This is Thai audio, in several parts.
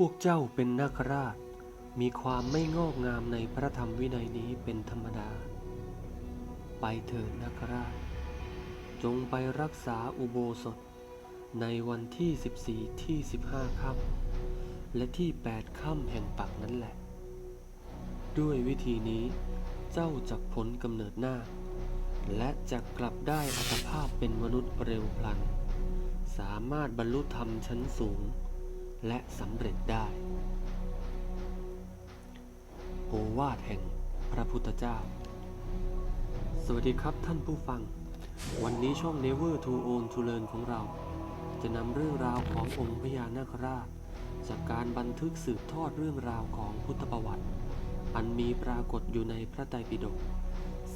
พวกเจ้าเป็นนาคราช มีความไม่งอกงามในพระธรรมวินัยนี้เป็นธรรมดา ไปเถิดนาคราช จงไปรักษาอุโบสถ ในวันที่ 14 ที่ 15ค่ำและที่ 8ค่ำแห่งปักนั้นแหละ ด้วยวิธีนี้เจ้าจักพ้นกำเนิดหน้า และจะกลับได้อัตภาพเป็นมนุษย์เร็วพลัน สามารถบรรลุธรรมชั้นสูง และสำเร็จได้ โอวาทแห่งพระพุทธเจ้า สวัสดีครับท่านผู้ฟัง วันนี้ช่อง Never to Own to Learn ของเรา จะนำเรื่องราวขององค์พญานาคราช จากการบันทึกสืบทอดเรื่องราวของพุทธประวัติ อันมีปรากฏอยู่ในพระไตรปิฎก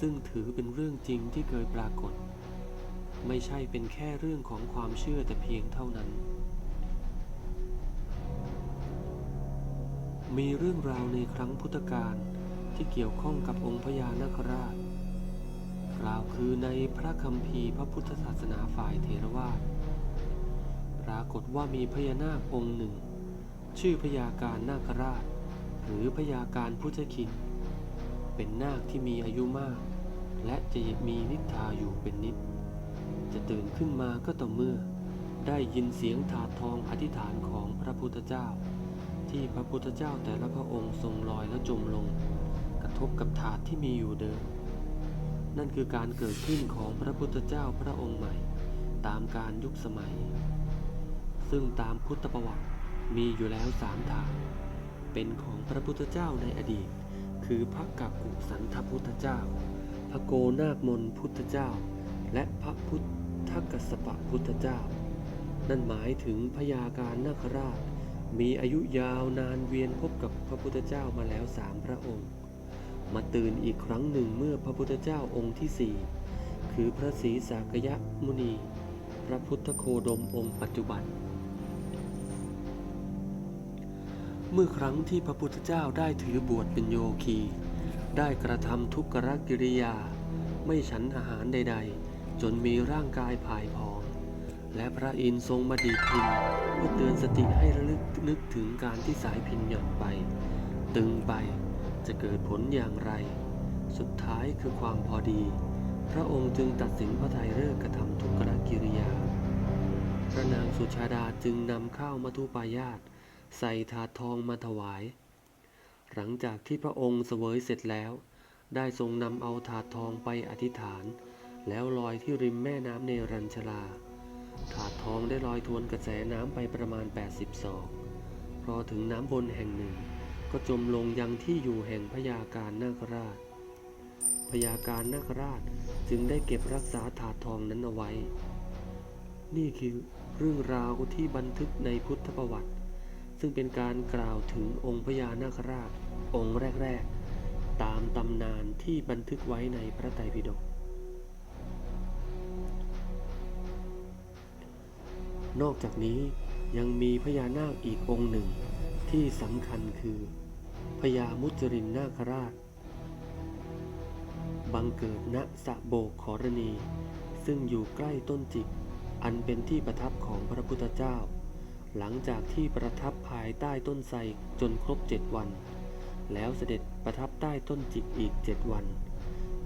ซึ่งถือเป็นเรื่องจริงที่เคยปรากฏ ไม่ใช่เป็นแค่เรื่องของความเชื่อแต่เพียงเท่านั้น มีเรื่องราวในครั้งพุทธกาลที่เกี่ยวข้องกับองค์พญานาคราชกล่าวคือในพระคัมภีร์พระพุทธศาสนาฝ่ายเทรวาสปรากฏว่ามีพญานาคองค์หนึ่ง ชื่อพญาการนาคราช หรือพญาการพุทธคินเป็นนาคที่มีอายุมาก และจะมีนิทราอยู่เป็นนิด จะตื่นขึ้นมาก็ต่อเมื่อ ได้ยินเสียงถาดทองอธิษฐานของพระพุทธเจ้า ที่พระพุทธเจ้าแต่ละพระองค์ทรงลอยและจมลง กระทบกับถาดที่มีอยู่เดิม นั่นคือการเกิดขึ้นของพระพุทธเจ้าพระองค์ใหม่ ตามการยุคสมัย ซึ่งตามพุทธประวัติมีอยู่แล้วสามถาดเป็นของพระพุทธเจ้าในอดีต คือพระกักกุสันทพุทธเจ้า พระโกนาคมนพุทธเจ้า และพระพุทธกัสสปะพุทธเจ้า นั่นหมายถึงพญาการนาคราช มีอายุยาวนานเวียนพบกับพระพุทธเจ้ามาแล้วสามพระองค์ มาตื่นอีกครั้งหนึ่งเมื่อพระพุทธเจ้าองค์ที่สี่คือพระศรีสากยะมุนี พระพุทธโคดมองค์ปัจจุบัน เมื่อครั้งที่พระพุทธเจ้าได้ถือบวชเป็นโยคี ได้กระทำทุกขกิริยา ไม่ฉันอาหารใด ๆ จนมีร่างกายผายผอม และพระอินทร์ทรงมาดีพินเพื่อเตือนสติให้ระลึกนึกถึงการที่สายพินหย่อนไป ตึงไปจะเกิดผลอย่างไร สุดท้ายคือความพอดี พระองค์จึงตัดสินพระทัยเลิกกระทำทุกขกิริยา พระนางสุชาดาจึงนำข้าวมัทุปายาตใส่ถาดทองมาถวาย หลังจากที่พระองค์เสวยเสร็จแล้ว ได้ทรงนำเอาถาดทองไปอธิษฐาน แล้วลอยที่ริมแม่น้ำเนรัญชลา ถาดทองได้ลอยทวนกระแสน้ำไปประมาณ 80ศอกพอถึงน้ำบนแห่งหนึ่ง ก็จมลงยังที่อยู่แห่งพญาการนาคราชพญาการนาคราชจึงได้เก็บรักษาถาดทองนั้นเอาไว้ นี่คือเรื่องราวที่บันทึกในพุทธประวัติ ซึ่งเป็นการกล่าวถึงองค์พญานาคราช องค์แรก ๆ ตามตำนานที่บันทึกไว้ในพระไตรปิฎก นอกจากนี้ยังมีพญานาคอีกองค์หนึ่ง ที่สำคัญคือพญามุจรินนาคราช บังเกิดณสะโบกขรณี ซึ่งอยู่ใกล้ต้นจิก อันเป็นที่ประทับของพระพุทธเจ้า หลังจากที่ประทับภายใต้ต้นไทรจนครบเจ็ดวัน แล้วเสด็จประทับใต้ต้นจิกอีกเจ็ดวัน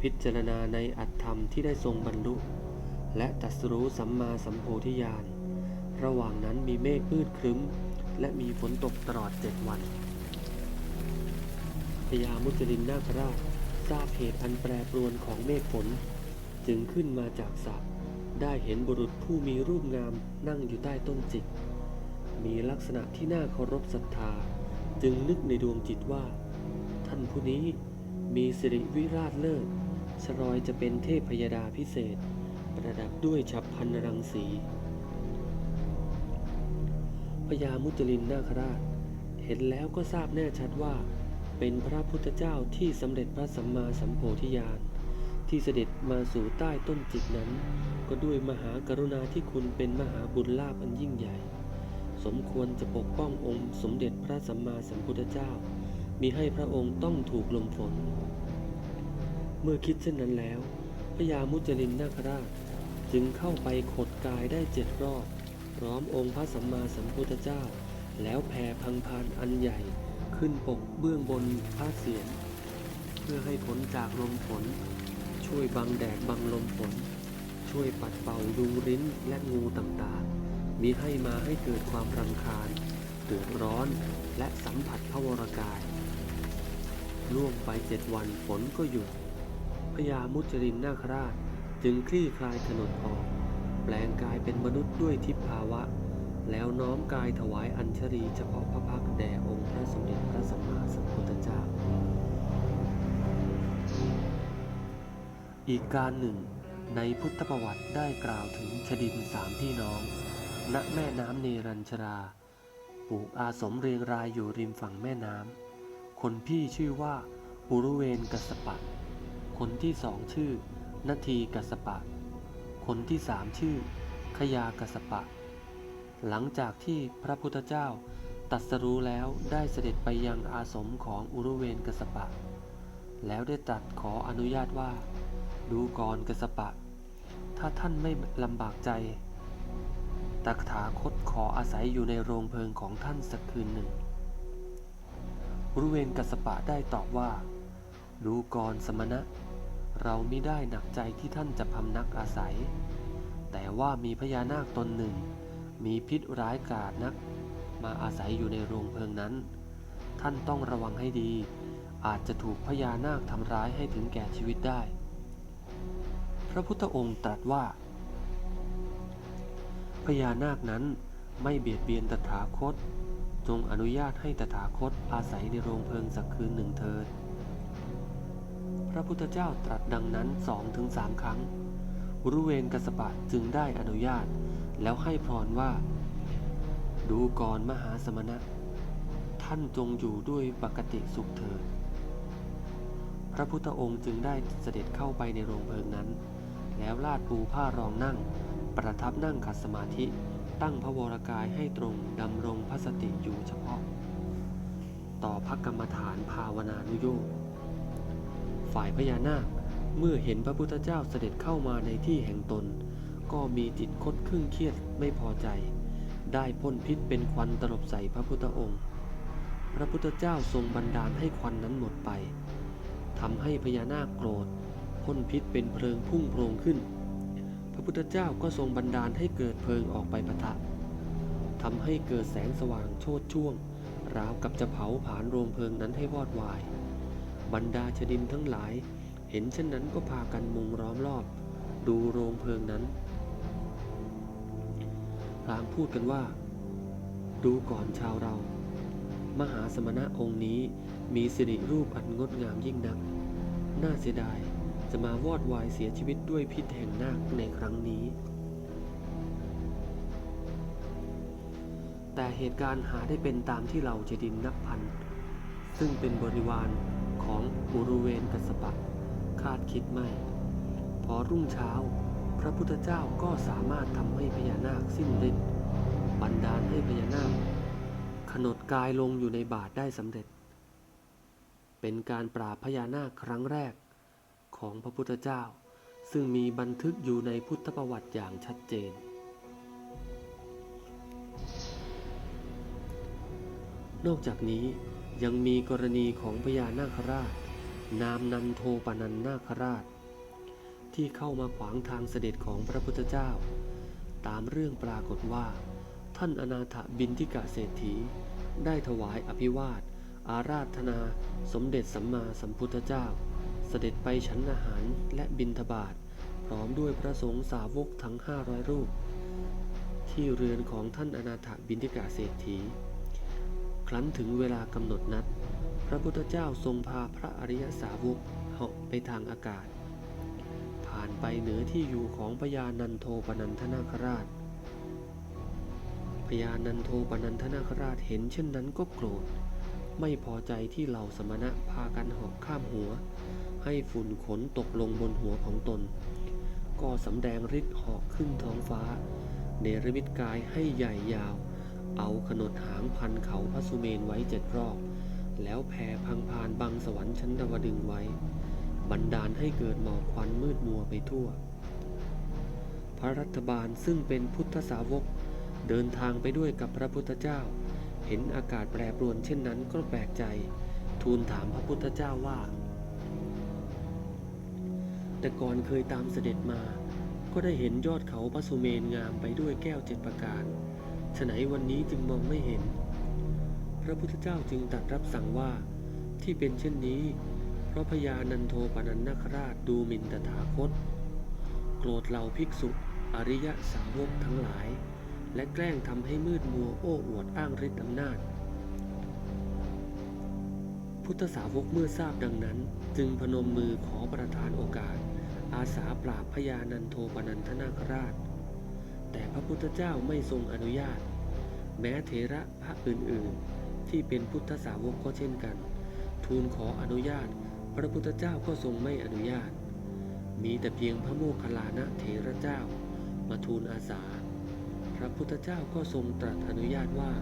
พิจารณาในอัตธรรมที่ได้ทรงบรรลุ และตัสรู้สัมมาสัมโพธิญาณ ระหว่างนั้นมีเมฆมืดครึ้ม และมีฝนตกตลอดเจ็ดวันพญามุจลินนาคราชทราบเหตุอันแปรปรวนของเมฆฝน จึงขึ้นมาจากสระได้เห็นบุรุษผู้มีรูปงามนั่งอยู่ใต้ต้นจิก มีลักษณะที่น่าเคารพศรัทธา จึงนึกในดวงจิตว่า ท่านผู้นี้มีสิริวิราชเลิศชรอยจะเป็นเทพพยดาพิเศษ ประดับด้วยฉับพันรังสี พญามุจลินนาคราช เห็นแล้วก็ทราบแน่ชัดว่า เป็นพระพุทธเจ้าที่สำเร็จพระสัมมาสัมโพธิญาณที่เสด็จมาสู่ใต้ต้นจิกนั้น ก็ด้วยมหากรุณาที่คุณเป็นมหาบุญลาภอันยิ่งใหญ่ สมควรจะปกป้ององค์สมเด็จพระสัมมาสัมพุทธเจ้า มีให้พระองค์ต้องถูกลมฝน เมื่อคิดเช่นนั้นแล้วพญามุจลินนาคราชจึงเข้าไปขดกายได้เจ็ดรอบ ร้อมองค์พระสัมมาสัมพุทธเจ้า แล้วแผ่พังพานอันใหญ่ขึ้นปกเบื้องบนพระเศียรเพื่อให้พ้นจากลมฝน ช่วยบังแดดบังลมฝน ช่วยปัดเป่ายุงริ้นและงูต่างๆ มีให้มาให้เกิดความรำคาญเดือดร้อนและสัมผัสพระวรกาย ล่วงไปเจ็ดวันฝนก็หยุดพญามุจรินนาคราชจึงคลี่คลายถนนออก แปลงกายเป็นมนุษย์ด้วยทิพภาวะ แล้วน้อมกายถวายอัญชลีเฉพาะพระพักตร์แด่องค์พระสมเด็จพระสัมมาสัมพุทธเจ้า อีกการหนึ่ง ในพุทธประวัติได้กล่าวถึงชดินสามพี่น้อง ณแม่น้ำเนรัญชรา ปลูกอาสมเรียงรายอยู่ริมฝั่งแม่น้ำ คนพี่ชื่อว่าปุรุเวนกัสปะ คนที่สองชื่อนาทีกัสปะ คนที่สามชื่อขยากัสปะ หลังจากที่พระพุทธเจ้าตรัสรู้แล้วได้เสด็จไปยังอาสมของอุรุเวนกัสปะ แล้วได้ตรัสขออนุญาตว่า ดูก่อนกัสปะ ถ้าท่านไม่ลำบากใจ ตักถาคตขออาศัยอยู่ในโรงเพลิงของท่านสักคืนหนึ่ง อุรุเวนกัสปะได้ตอบว่า ดูก่อนสมณะ เราไม่ได้หนักใจที่ท่านจะพำนักอาศัย แต่ว่ามีพญานาคตนหนึ่ง มีพิษร้ายกาจนัก มาอาศัยอยู่ในโรงเพลิงนั้น ท่านต้องระวังให้ดี อาจจะถูกพญานาคทำร้ายให้ถึงแก่ชีวิตได้ พระพุทธองค์ตรัสว่าพญานาคนั้นไม่เบียดเบียนตถาคต จงอนุญาตให้ตถาคตอาศัยในโรงเพลิงสักคืนหนึ่งเถิด พระพุทธเจ้าตรัสดังนั้นสองถึงสามครั้งอุรุเวนกัสปะจึงได้อนุญาต แล้วให้พรว่า ดูก่อนมหาสมณะ ท่านจงอยู่ด้วยปกติสุขเถิด พระพุทธองค์จึงได้เสด็จเข้าไปในโรงเพลิงนั้น แล้วลาดปูผ้ารองนั่ง ประทับนั่งขัดสมาธิตั้งพระวรกายให้ตรงดำรงพระสติอยู่เฉพาะ ต่อพระกรรมฐานภาวนานุโยค ฝ่ายพญานาค เมื่อเห็นพระพุทธเจ้าเสด็จเข้ามาในที่แห่งตน ก็มีจิตคดครึ่งเครียดไม่พอใจ ได้พ่นพิษเป็นควันตลบใส่พระพุทธองค์ พระพุทธเจ้าทรงบันดาลให้ควันนั้นหมดไปทำให้พญานาคโกรธพ่นพิษเป็นเพลิงพุ่งโพรงขึ้น พระพุทธเจ้าก็ทรงบันดาลให้เกิดเพลิงออกไปปะทะทำให้เกิดแสงสว่างโชดช่วง ราวกับจะเผาผลาญโรงเพลิงนั้นให้วอดวาย บรรดาชดินทั้งหลาย เห็นเช่นนั้นก็พากันมุงล้อมรอบ ดูโรงเพลิงนั้นพรางพูดกันว่า ดูก่อนชาวเรา มหาสมณะองค์นี้มีสิริรูปอันงดงามยิ่งนัก น่าเสียดายจะมาวอดวายเสียชีวิตด้วยพิษแห่งนาคในครั้งนี้ แต่เหตุการณ์หาได้เป็นตามที่เราจดินนับพัน ซึ่งเป็นบริวาร ของอุรุเวนกัสสปะ คาดคิดไม่ พอรุ่งเช้า พระพุทธเจ้าก็สามารถทำให้พญานาคสิ้นฤทธิ์บันดาลให้พญานาค ขนดกายลงอยู่ในบาทได้สำเร็จ เป็นการปราบพญานาคครั้งแรกของพระพุทธเจ้า ซึ่งมีบันทึกอยู่ในพุทธประวัติอย่างชัดเจนนอกจากนี้ ยังมีกรณีของพญานาคราช นามนันโทปนันนาคราช ที่เข้ามาขวางทางเสด็จของพระพุทธเจ้า ตามเรื่องปรากฏว่า ท่านอนาถบินทิกะเศรษฐี ได้ถวายอภิวาท อาราธนา สมเด็จสัมมาสัมพุทธเจ้า เสด็จไปฉันอาหารและบิณฑบาตพร้อมด้วยพระสงฆ์สาวกทั้ง 500 รูป ที่เรือนของท่านอนาถบินทิกะเศรษฐี รั้นถึงเวลากำหนดนัด พระพุทธเจ้าทรงพาพระอริยสาวกเหาะไปทางอากาศ ผ่านไปเหนือที่อยู่ของพญานันโทปนันทนาคราชพญานันโทปนันทนาคราชเห็นเช่นนั้นก็โกรธ ไม่พอใจที่เหล่าสมณะพากันหาะข้ามหัว ให้ฝุ่นขนตกลงบนหัวของตน ก็สำแดงฤทธิ์หาะขึ้นท้องฟ้า เนรมิตกายให้ใหญ่ยาว เอาขนดหางพันเขาพระสุเมนไว้เจ็ดรอบ แล้วแผ่พังพานบังสวรรค์ชั้นดาวดึงไว้ บันดาลให้เกิดหมอกควันมืดมัวไปทั่ว พระรัฐบาลซึ่งเป็นพุทธสาวก เดินทางไปด้วยกับพระพุทธเจ้า เห็นอากาศแปรปรวนเช่นนั้นก็แปลกใจ ทูลถามพระพุทธเจ้าว่า แต่ก่อนเคยตามเสด็จมา ก็ได้เห็นยอดเขาพระสุเมนงามไปด้วยแก้วเจ็ดประการ ฉะไหนวันนี้จึงมองไม่เห็น พระพุทธเจ้าจึงตรัสรับสั่งว่าที่เป็นเช่นนี้ เพราะพญานันโทปนันนาคราชดูหมิ่นตถาคต โกรธเหล่าภิกษุ อริยสาวกทั้งหลาย และแกล้งทำให้มืดมัวโอ้อวดอ้างฤทธิ์อำนาจ พุทธสาวกเมื่อทราบดังนั้น จึงพนมมือขอประทานโอกาส อาสาปราบพญานันโทปนันทนาคราช แต่พระพุทธเจ้าไม่ทรงอนุญาต แม้เถระพระอื่นๆ ที่เป็นพุทธสาวกก็เช่นกัน ทูลขออนุญาต พระพุทธเจ้าก็ทรงไม่อนุญาต มีแต่เพียงพระโมคคัลลานะเถระเจ้า มาทูลอาสา พระพุทธเจ้าก็ทรงตรัสอนุญาตว่า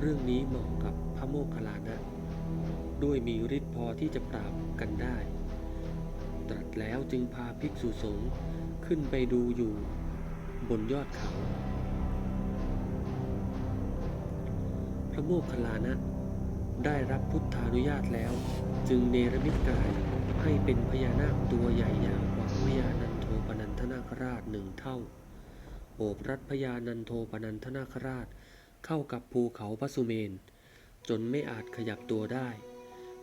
เรื่องนี้เหมาะกับพระโมคคัลลานะ ด้วยมีฤทธิ์พอที่จะปราบกันได้ ตรัสแล้วจึงพาภิกษุสงฆ์ขึ้นไปดูอยู่ บนยอดเขา พระโมคคัลลานะ ได้รับพุทธานุญาตแล้ว จึงเนรมิตกายให้เป็นพญานาคตัวใหญ่ยาวกว่าพญานันโทปนันทนาคราชหนึ่งเท่า โอบรัดพญานันโทปนันทนาคราชเข้ากับภูเขาพระสุเมน จนไม่อาจขยับตัวได้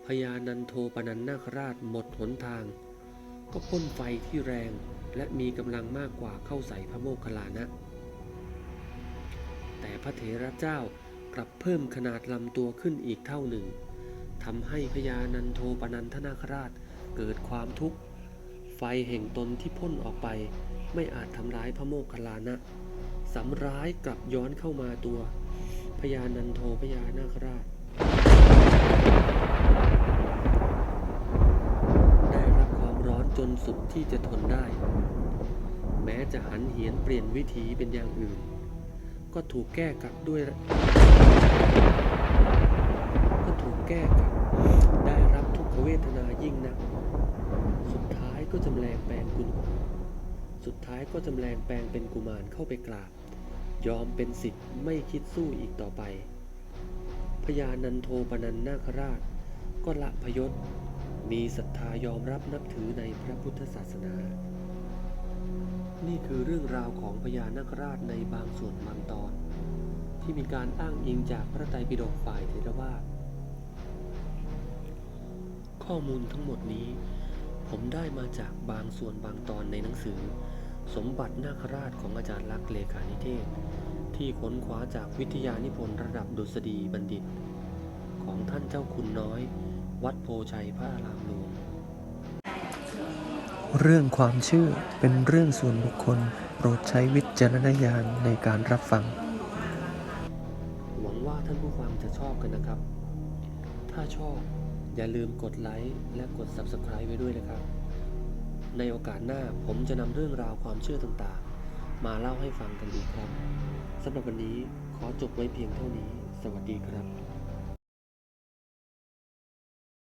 พญานันโทปนันนาคราชหมดหนทาง ก็พ่นไฟที่แรง และมีกำลังมากกว่าเข้าใส่พระโมคคัลลานะ แต่พระเถระเจ้ากลับเพิ่มขนาดลำตัวขึ้นอีกเท่าหนึ่งทำให้พญานันโทปนันทนาคราชเกิดความทุกข์ ไฟแห่งตนที่พ่นออกไป ไม่อาจทำร้ายพระโมคคัลลานะสำร้ายกลับย้อนเข้ามาตัวพญานันโทพญานาคราช ได้รับความร้อน จนสุดที่จะทนได้ แม้จะหันเหียนเปลี่ยนวิถีเป็นอย่างอื่น ก็ถูกแก้กลับด้วย ก็ถูกแก้กลับ ได้รับทุกขเวทนายิ่งนัก สุดท้ายก็จำแรงแปลงกุลสุดท้ายก็จำแรงแปลงเป็นกุมารเข้าไปกราบ ยอมเป็นสิทธิ์ไม่คิดสู้อีกต่อไปพญานันโทปนันนาคราช ก็ละพยศ มีศรัทธายอมรับนับถือในพระพุทธศาสนา นี่คือเรื่องราวของพญานาคราชในบางส่วนบางตอน ที่มีการอ้างอิงจากพระไตรปิฎกฝ่ายเทรวาสข้อมูลทั้งหมดนี้ ผมได้มาจากบางส่วนบางตอนในหนังสือ สมบัตินาคราชของอาจารย์ลักษ์เลขานิเทศ ที่ค้นคว้าจากวิทยานิพนธ์ระดับดุษฎีบัณฑิต ของท่านเจ้าคุณน้อย วัดโพชัยพระอารามหลวง เรื่องความเชื่อเป็นเรื่องส่วนบุคคล โปรดใช้วิจารณญาณในการรับฟัง หวังว่าท่านผู้ฟังจะชอบกันนะครับ ถ้าชอบอย่าลืมกดไลค์และกด Subscribe ไว้ด้วยนะครับ ในโอกาสหน้าผมจะนำเรื่องราวความเชื่อต่างๆ มาเล่าให้ฟังกันอีกครับสำหรับวันนี้ขอจบไว้เพียงเท่านี้ สวัสดีครับ